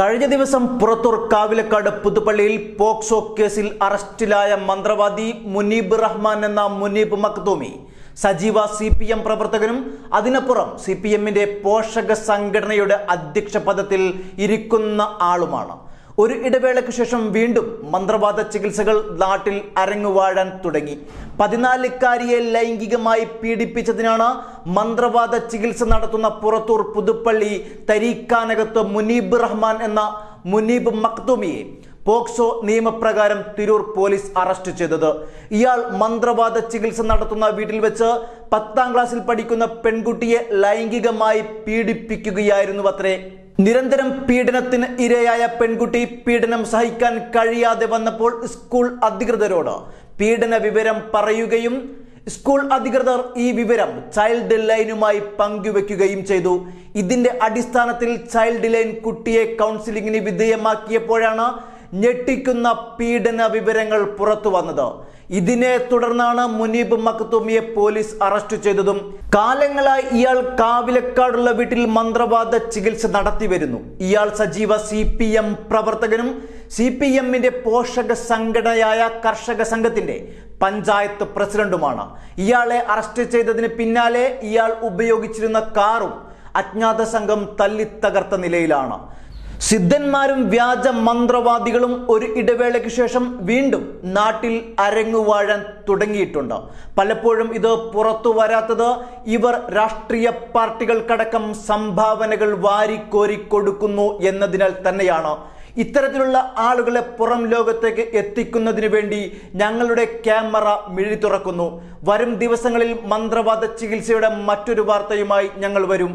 കഴിഞ്ഞ ദിവസം പുറത്തൂർ കാവിലക്കാട് പുതുപ്പള്ളിയിൽ പോക്സോ കേസിൽ അറസ്റ്റിലായ മന്ത്രവാദി മുനീബ് റഹ്മാൻ എന്ന മുനീബ് മക്തൂമി സജീവ സി പി എം പ്രവർത്തകനും അതിനപ്പുറം സി പി എമ്മിന്റെ പോഷക സംഘടനയുടെ അധ്യക്ഷ പദത്തിൽ ഇരിക്കുന്ന ആളുമാണ്. ഒരു ഇടവേളയ്ക്ക് ശേഷം വീണ്ടും മന്ത്രവാദ ചികിത്സകൾ നാട്ടിൽ അരങ്ങുവാഴാൻ തുടങ്ങി. പതിനാലുകാരിയെ ലൈംഗികമായി പീഡിപ്പിച്ചതിനാണ് മന്ത്രവാദ ചികിത്സ നടത്തുന്ന പുറത്തൂർ പുതുപ്പള്ളി തരീക്കാനകത്ത് മുനീബ് റഹ്മാൻ എന്ന മുനീബ് മക്തൂമിയെ പോക്സോ നിയമപ്രകാരം തിരൂർ പോലീസ് അറസ്റ്റ് ചെയ്തത്. ഇയാൾ മന്ത്രവാദ ചികിത്സ നടത്തുന്ന വീട്ടിൽ വെച്ച് പത്താം ക്ലാസ്സിൽ പഠിക്കുന്ന പെൺകുട്ടിയെ ലൈംഗികമായി പീഡിപ്പിക്കുകയായിരുന്നു അത്രേ. നിരന്തരം പീഡനത്തിന് ഇരയായ പെൺകുട്ടി പീഡനം സഹിക്കാൻ കഴിയാതെ വന്നപ്പോൾ സ്കൂൾ അധികൃതരോട് പീഡന വിവരം പറയുകയും സ്കൂൾ അധികൃതർ ഈ വിവരം ചൈൽഡ് ലൈനുമായി പങ്കുവെക്കുകയും ചെയ്തു. ഇതിന്റെ അടിസ്ഥാനത്തിൽ ചൈൽഡ് ലൈൻ കുട്ടിയെ കൗൺസിലിംഗിന് വിധേയമാക്കിയപ്പോഴാണ് ഞെട്ടിക്കുന്ന പീഡന വിവരങ്ങൾ പുറത്തു വന്നത്. ഇതിനെ തുടർന്നാണ് മുനീബ് മക്തൂമിയെ പോലീസ് അറസ്റ്റ് ചെയ്തതും. കാലങ്ങളായി ഇയാൾ കാവിലക്കാടുള്ള വീട്ടിൽ മന്ത്രവാദ ചികിത്സ നടത്തി വരുന്നു. ഇയാൾ സജീവ സി പി എം പ്രവർത്തകനും സി പി എമ്മിന്റെ പോഷക സംഘടനയായ കർഷക സംഘത്തിന്റെ പഞ്ചായത്ത് പ്രസിഡന്റുമാണ്. ഇയാളെ അറസ്റ്റ് ചെയ്തതിന് പിന്നാലെ ഇയാൾ ഉപയോഗിച്ചിരുന്ന കാറും അജ്ഞാത സംഘം തല്ലിത്തകർത്ത നിലയിലാണ്. സിദ്ധന്മാരും വ്യാജ മന്ത്രവാദികളും ഒരു ഇടവേളയ്ക്ക് ശേഷം വീണ്ടും നാട്ടിൽ അരങ്ങുവാഴാൻ തുടങ്ങിയിട്ടുണ്ട്. പലപ്പോഴും ഇത് പുറത്തു വരാത്തത് ഇവർ രാഷ്ട്രീയ പാർട്ടികൾക്കടക്കം സംഭാവനകൾ വാരിക്കോരി കൊടുക്കുന്നു എന്നതിനാൽ തന്നെയാണ്. ഇത്തരത്തിലുള്ള ആളുകളെ പുറം ലോകത്തേക്ക് എത്തിക്കുന്നതിന് വേണ്ടി ഞങ്ങളുടെ ക്യാമറ മിഴി തുറക്കുന്നു. വരും ദിവസങ്ങളിൽ മന്ത്രവാദ ചികിത്സയുടെ മറ്റൊരു വാർത്തയുമായി ഞങ്ങൾ വരും.